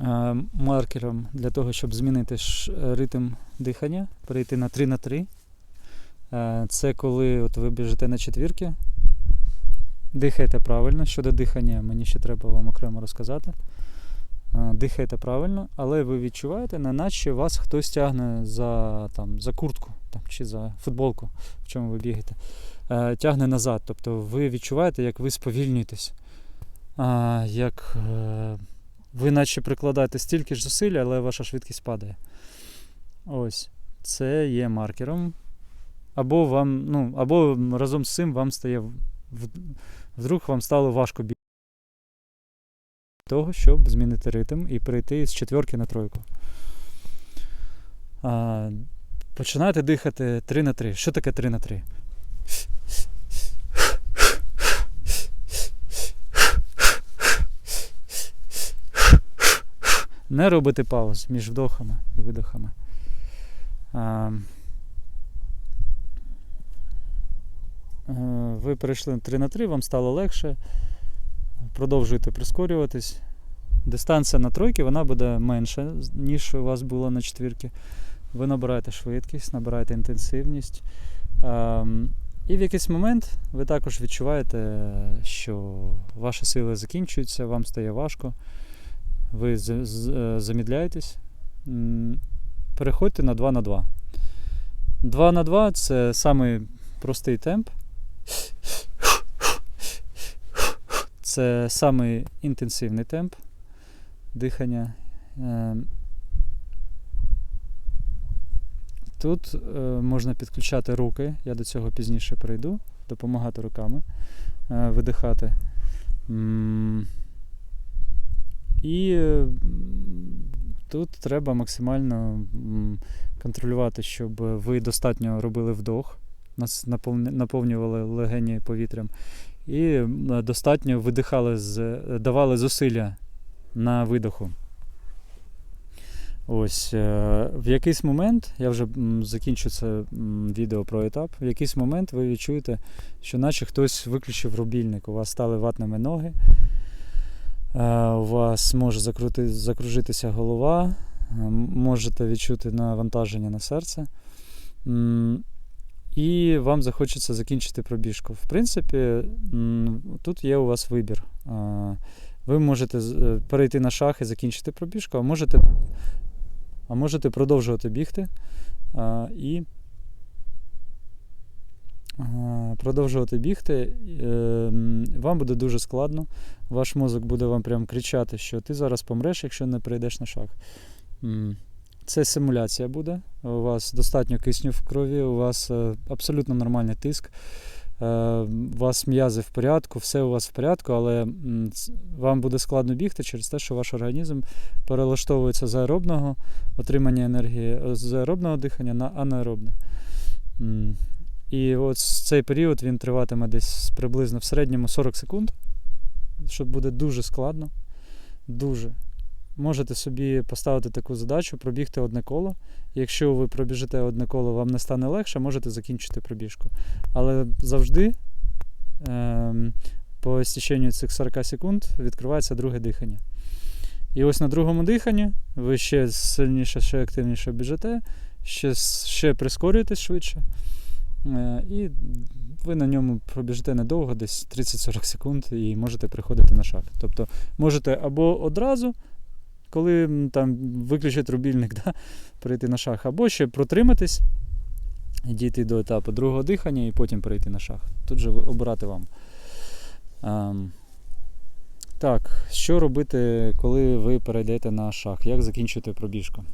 е, маркером для того, щоб змінити ритм дихання, перейти на 3 на 3. Е, Це коли от ви біжите на четвірки, дихаєте правильно. Щодо дихання, мені ще треба вам окремо розказати. Е, Дихаєте правильно, але ви відчуваєте, неначе вас хтось тягне за, там, за куртку там, чи за футболку, в чому ви бігаєте. Тягне назад. Тобто ви відчуваєте, як ви сповільнюєтесь. Як ви наче прикладаєте стільки ж зусиль, але ваша швидкість падає. Ось. Це є маркером. Або вам, ну, або разом з цим вам стає вдруг вам стало важко бігти того, щоб змінити ритм і перейти з четверки на тройку. А, починаєте дихати 3 на 3. Що таке 3 на 3? Не робити пауз між вдохами і видохами. А, е, ви перейшли 3 на 3, вам стало легше. Продовжуєте прискорюватись. Дистанція на тройки вона буде менша, ніж у вас було на четвірки. Ви набираєте швидкість, набираєте інтенсивність. Ем, і в якийсь момент ви також відчуваєте, що ваші сили закінчуються, вам стає важко. Ви е, замідляєтесь. Переходьте на 2 на 2. 2 на 2 це самий простий темп. Це самий інтенсивний темп дихання. Ем, Тут е, можна підключати руки, я до цього пізніше перейду, допомагати руками е, видихати. І е, тут треба максимально контролювати, щоб ви достатньо робили вдох, наповнювали легені повітрям, і достатньо видихали, з, давали зусилля на видоху. Ось е, в якийсь момент, я вже закінчу це відео про етап. В якийсь момент ви відчуєте, що наче хтось виключив рубільник, у вас стали ватними ноги, е, у вас може закрути, закружитися голова, е, можете відчути навантаження на серце. І вам захочеться закінчити пробіжку. В принципі, тут є у вас вибір. Е, Ви можете е, перейти на шах і закінчити пробіжку, а можете а можете продовжувати бігти і продовжувати бігти. е, Вам буде дуже складно. Ваш мозок буде вам прям кричати, що ти зараз помреш, якщо не прийдеш на шаг. Це симуляція буде. У вас достатньо кисню в крові, у вас е, абсолютно нормальний тиск. е, У вас м'язи в порядку, все у вас в порядку, але вам буде складно бігти через те, що ваш організм перелаштовується з аеробного отримання енергії е, з аеробного дихання на анаеробне. І от цей період він триватиме десь приблизно в середньому 40 секунд, що буде дуже складно. Дуже. Можете собі поставити таку задачу, пробігти одне коло. Якщо ви пробіжите одне коло, вам не стане легше, можете закінчити пробіжку. Але завжди ем, по стіченню цих 40 секунд відкривається друге дихання. І ось на другому диханні ви ще сильніше, ще активніше біжите, ще, ще прискорюєтесь швидше. Е, І ви на ньому пробіжите недовго, десь 30-40 секунд, і можете приходити на шаг. Тобто можете або одразу, коли там виключить рубільник, да, перейти на шаг, або ще протриматись дійти до етапу другого дихання і потім перейти на шаг. Тут же обирати вам. Ем, так, що робити, коли ви перейдете на шаг? Як закінчити пробіжку?